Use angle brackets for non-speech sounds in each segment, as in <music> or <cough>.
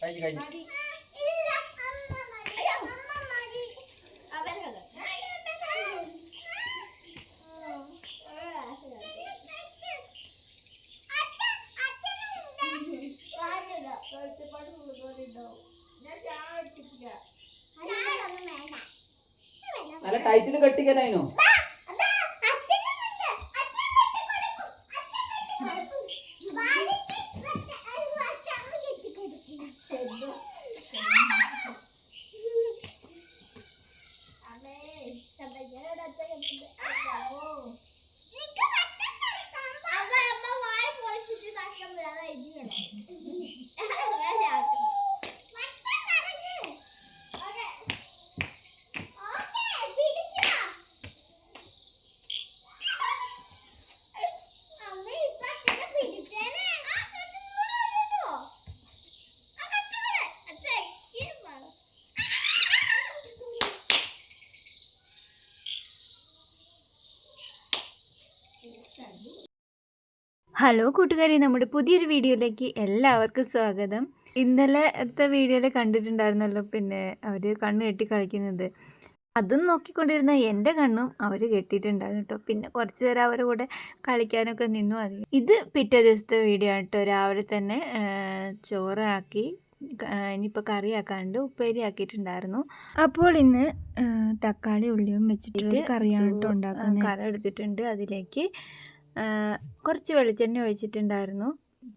കഴിഞ്ഞു കഴിഞ്ഞു. നല്ല ടൈറ്റിൽ കെട്ടിക്കാനായിരുന്നു ഹലോ കൂട്ടുകാരി നമ്മുടെ പുതിയൊരു വീഡിയോയിലേക്ക് എല്ലാവർക്കും സ്വാഗതം. ഇന്നലത്തെ വീഡിയോയിൽ കണ്ടിട്ടുണ്ടായിരുന്നല്ലോ പിന്നെ അവർ കണ്ണ് കെട്ടി കളിക്കുന്നത്. അതും നോക്കിക്കൊണ്ടിരുന്ന എന്റെ കണ്ണും അവർ കെട്ടിയിട്ടുണ്ടായിരുന്നു കേട്ടോ. പിന്നെ കുറച്ച് നേരം അവരുടെ കൂടെ കളിക്കാനൊക്കെ നിന്നു. അത് ഇത് പിറ്റേ ദിവസത്തെ വീഡിയോ ആണ് കേട്ടോ. രാവിലെ തന്നെ ചോറാക്കി ഇനിയിപ്പോൾ കറിയാക്കാണ്ട് ഉപ്പേരി ആക്കിയിട്ടുണ്ടായിരുന്നു അപ്പോൾ ഇന്ന് തക്കാളി ഉള്ളിയും വെച്ചിട്ട് കറിയാണ് കേട്ടോ ഉണ്ടാക്കുന്നത്. കറി എടുത്തിട്ടുണ്ട്. അതിലേക്ക് കുറച്ച് വെളിച്ചെണ്ണ ഒഴിച്ചിട്ടുണ്ടായിരുന്നു.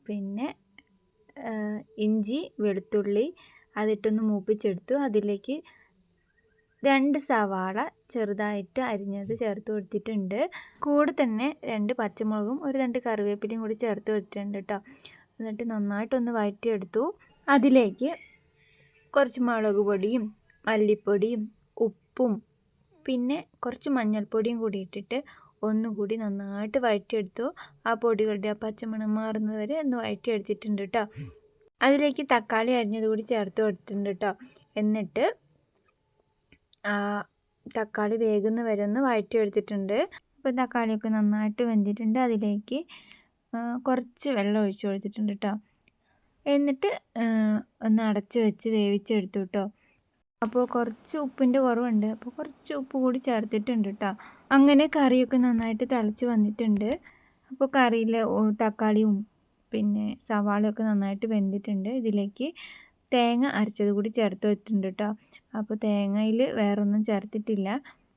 പിന്നെ ഇഞ്ചി വെളുത്തുള്ളി അതിട്ടൊന്ന് മൂപ്പിച്ചെടുത്തു. അതിലേക്ക് രണ്ട് സവാള ചെറുതായിട്ട് അരിഞ്ഞത് ചേർത്ത് കൊടുത്തിട്ടുണ്ട്. കൂടെ തന്നെ രണ്ട് പച്ചമുളകും ഒരു രണ്ട് കറിവേപ്പിലയും കൂടി ചേർത്ത് കൊടുത്തിട്ടുണ്ട് കേട്ടോ എന്നിട്ട് നന്നായിട്ടൊന്ന് വഴറ്റിയെടുത്തു. അതിലേക്ക് കുറച്ച് മുളക് പൊടിയും മല്ലിപ്പൊടിയും ഉപ്പും പിന്നെ കുറച്ച് മഞ്ഞൾപ്പൊടിയും കൂടി ഇട്ടിട്ട് ഒന്നുകൂടി നന്നായിട്ട് വഴറ്റിയെടുത്തു. ആ പൊടികളുടെ ആ പച്ചമണം മാറുന്നത് വരെ ഒന്ന് വഴറ്റിയെടുത്തിട്ടുണ്ട് കേട്ടോ. അതിലേക്ക് തക്കാളി അരിഞ്ഞത് കൂടി ചേർത്ത് കൊടുത്തിട്ടുണ്ട് കേട്ടോ. എന്നിട്ട് ആ തക്കാളി വേകുന്ന വരെ ഒന്ന് വഴറ്റിയെടുത്തിട്ടുണ്ട്. അപ്പോൾ തക്കാളിയൊക്കെ നന്നായിട്ട് വെന്തിട്ടുണ്ട്. അതിലേക്ക് കുറച്ച് വെള്ളം ഒഴിച്ച് കൊടുത്തിട്ടുണ്ട് കേട്ടോ. എന്നിട്ട് ഒന്ന് അടച്ച് വെച്ച് വേവിച്ചെടുത്തു കേട്ടോ അപ്പോൾ കുറച്ച് ഉപ്പിന്റെ കുറവുണ്ട്. അപ്പോൾ കുറച്ച് ഉപ്പ് കൂടി ചേർത്തിട്ടുണ്ട് കേട്ടോ അങ്ങനെ കറിയൊക്കെ നന്നായിട്ട് തിളച്ച് വന്നിട്ടുണ്ട്. അപ്പോൾ കറിയിൽ തക്കാളിയും പിന്നെ സവാളയൊക്കെ നന്നായിട്ട് വെന്തിട്ടുണ്ട്. ഇതിലേക്ക് തേങ്ങ അരച്ചത് കൂടി ചേർത്ത് വെച്ചിട്ടുണ്ട് കേട്ടോ അപ്പോൾ തേങ്ങയിൽ വേറൊന്നും ചേർത്തിട്ടില്ല.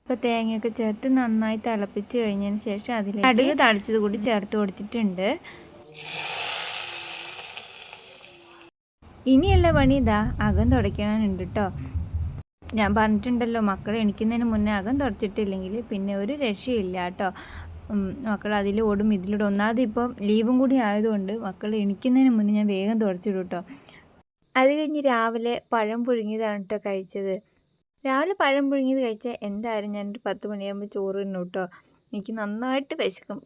അപ്പോൾ തേങ്ങയൊക്കെ ചേർത്ത് നന്നായി തിളപ്പിച്ച് കഴിഞ്ഞതിന് ശേഷം അതിലേക്ക് കടുക് തളിച്ചത് കൂടി ചേർത്ത് കൊടുത്തിട്ടുണ്ട്. ഇനിയുള്ള പണി ഇതാ അകം തുടയ്ക്കാനുണ്ട് കേട്ടോ ഞാൻ പറഞ്ഞിട്ടുണ്ടല്ലോ മക്കൾ എണിക്കുന്നതിന് മുന്നേ അകം തുടച്ചിട്ടില്ലെങ്കിൽ പിന്നെ ഒരു രക്ഷയില്ല കേട്ടോ മക്കൾ അതിൽ ഓടും ഇതിലൂടെ. ഒന്നാമത് ഇപ്പം ലീവും കൂടി ആയതുകൊണ്ട് മക്കൾ എണിക്കുന്നതിന് മുന്നേ ഞാൻ വേഗം തുടച്ചിടും കേട്ടോ അത് കഴിഞ്ഞ് രാവിലെ പഴം പുഴുങ്ങിയതാണ് കേട്ടോ കഴിച്ചത്. രാവിലെ പഴം പുഴുങ്ങിയത് കഴിച്ചാൽ എന്തായാലും ഞാനൊരു പത്ത് മണിയാകുമ്പോൾ ചോറ് തിന്നു കേട്ടോ എനിക്ക് നന്നായിട്ട് വിശക്കും.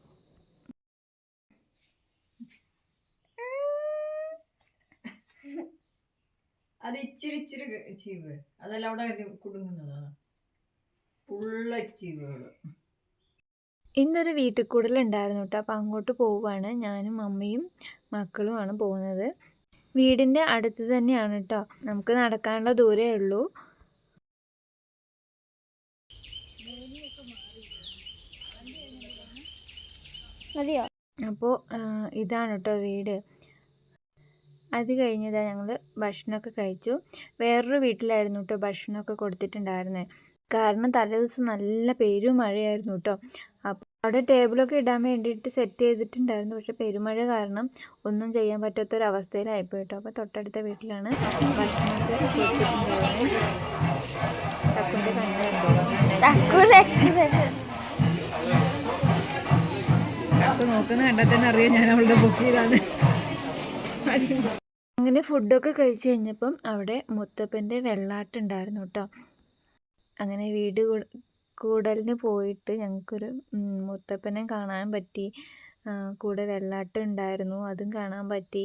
അത് ഇച്ചിരി ഇച്ചിരി ചീവ് അതല്ല അവിടെ കുടുങ്ങുന്നതാണ് ഫുള്ളായിട്ട് ചീവുകൾ ഇന്നൊരു വീട്ടിൽ കൂടുതലുണ്ടായിരുന്നു കേട്ടോ. അപ്പോൾ അങ്ങോട്ട് പോവുകയാണ് ഞാനും അമ്മയും മക്കളുമാണ് പോകുന്നത്. വീടിന്റെ അടുത്ത് തന്നെയാണ് കേട്ടോ. നമുക്ക് നടക്കാനുള്ള ദൂരേ ഉള്ളൂ. മതിയോ? അപ്പോൾ ഇതാണ് കേട്ടോ വീട്. അത് കഴിഞ്ഞതാ ഞങ്ങൾ ഭക്ഷണമൊക്കെ കഴിച്ചു. വേറൊരു വീട്ടിലായിരുന്നു കേട്ടോ ഭക്ഷണമൊക്കെ കൊടുത്തിട്ടുണ്ടായിരുന്നത് കാരണം തലേദിവസം നല്ല പെരും മഴയായിരുന്നു കേട്ടോ അപ്പോൾ അവിടെ ടേബിളൊക്കെ ഇടാൻ വേണ്ടിയിട്ട് സെറ്റ് ചെയ്തിട്ടുണ്ടായിരുന്നു. പക്ഷെ പെരുമഴ കാരണം ഒന്നും ചെയ്യാൻ പറ്റാത്തൊരവസ്ഥയിലായിപ്പോയി കേട്ടോ അപ്പോൾ തൊട്ടടുത്ത വീട്ടിലാണ് ഭക്ഷണമൊക്കെ നോക്കുന്ന കണ്ടാൽ തന്നെ അറിയാം ഞാൻ അവളുടെ ബുക്ക് ചെയ്താണ് അങ്ങനെ ഫുഡൊക്കെ കഴിച്ചു കഴിഞ്ഞപ്പം അവിടെ മുത്തപ്പന്റെ വെള്ളാട്ടുണ്ടായിരുന്നു കേട്ടോ അങ്ങനെ വീട് കൂടലിന് പോയിട്ട് ഞങ്ങൾക്കൊരു മുത്തപ്പനെ കാണാൻ പറ്റി. കൂടെ വെള്ളാട്ടം ഉണ്ടായിരുന്നു അതും കാണാൻ പറ്റി.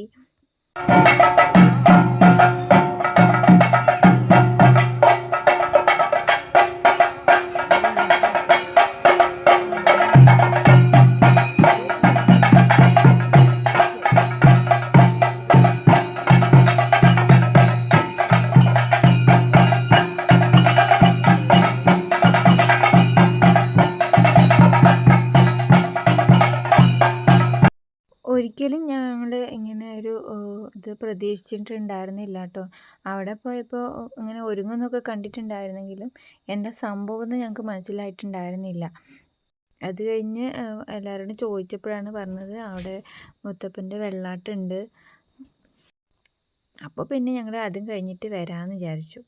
ഒരിക്കലും ഞങ്ങൾ ഇങ്ങനെ ഒരു ഇത് പ്രതീക്ഷിച്ചിട്ടുണ്ടായിരുന്നില്ല കേട്ടോ അവിടെ പോയപ്പോൾ ഇങ്ങനെ ഒരുങ്ങുന്നൊക്കെ കണ്ടിട്ടുണ്ടായിരുന്നെങ്കിലും എന്താ സംഭവം എന്ന് ഞങ്ങൾക്ക് മനസ്സിലായിട്ടുണ്ടായിരുന്നില്ല. അത് കഴിഞ്ഞ് എല്ലാവരോടും ചോദിച്ചപ്പോഴാണ് പറഞ്ഞത് അവിടെ മുത്തപ്പന്റെ വെള്ളാട്ടുണ്ട്. അപ്പോൾ പിന്നെ ഞങ്ങൾ അതും കഴിഞ്ഞിട്ട് വരാമെന്ന് വിചാരിച്ചു.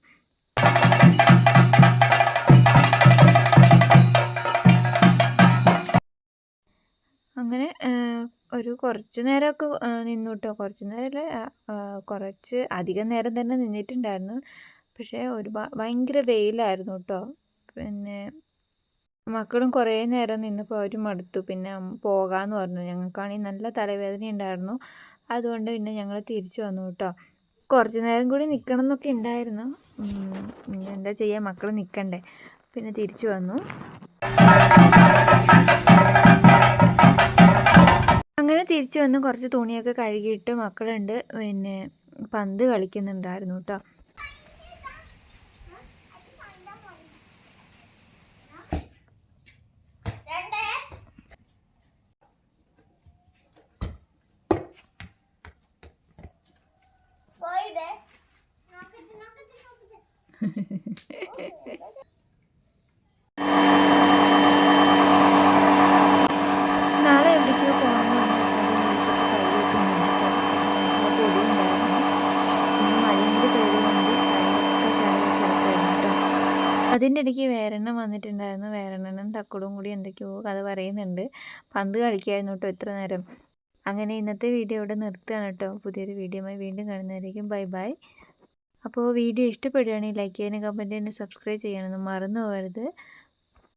ഒരു കുറച്ച് നേരമൊക്കെ നിന്നു കേട്ടോ കുറച്ച് നേരമല്ല കുറച്ച് അധികം നേരം തന്നെ നിന്നിട്ടുണ്ടായിരുന്നു. പക്ഷേ ഒരു ഭയങ്കര വെയിലായിരുന്നു കേട്ടോ. പിന്നെ മക്കളും കുറേ നേരം നിന്നപ്പോൾ അവർ മടുത്തു. പിന്നെ പോകാമെന്ന് പറഞ്ഞു. ഞങ്ങൾക്കാണെങ്കിൽ നല്ല തലവേദന ഉണ്ടായിരുന്നു. അതുകൊണ്ട് പിന്നെ ഞങ്ങൾ തിരിച്ചു വന്നു കേട്ടോ. കുറച്ച് നേരം കൂടി നിൽക്കണം എന്നൊക്കെ ഉണ്ടായിരുന്നു. എന്താ ചെയ്യുക? മക്കൾ നിൽക്കണ്ടേ. പിന്നെ തിരിച്ചു വന്നു. അങ്ങനെ തിരിച്ചു വന്ന് കുറച്ച് തുണിയൊക്കെ കഴുകിയിട്ട് മക്കളുണ്ട്. പിന്നെ പന്ത് കളിക്കുന്നുണ്ടായിരുന്നു കേട്ടോ. നാളെ <laughs> അതിന്റെ ഇടയ്ക്ക് വേറെണ്ണം വന്നിട്ടുണ്ടായിരുന്നു. വേറെണ്ണം തക്കുടും കൂടി എന്തൊക്കെയോ കഥ പറയുന്നുണ്ട്. പന്ത് കളിക്കായിരുന്നു കേട്ടോ എത്ര നേരം. അങ്ങനെ ഇന്നത്തെ വീഡിയോ ഇവിടെ നിർത്തുകയാണ് കേട്ടോ പുതിയൊരു വീഡിയോയുമായി വീണ്ടും കാണുന്നതായിരിക്കും ബൈ ബൈ. അപ്പോൾ വീഡിയോ ഇഷ്ടപ്പെടുകയാണെങ്കിൽ ലൈക്ക് ചെയ്യാനും കമന്റ് ചെയ്യാനും സബ്സ്ക്രൈബ് ചെയ്യാനൊന്നും മറന്നു പോകരുത്.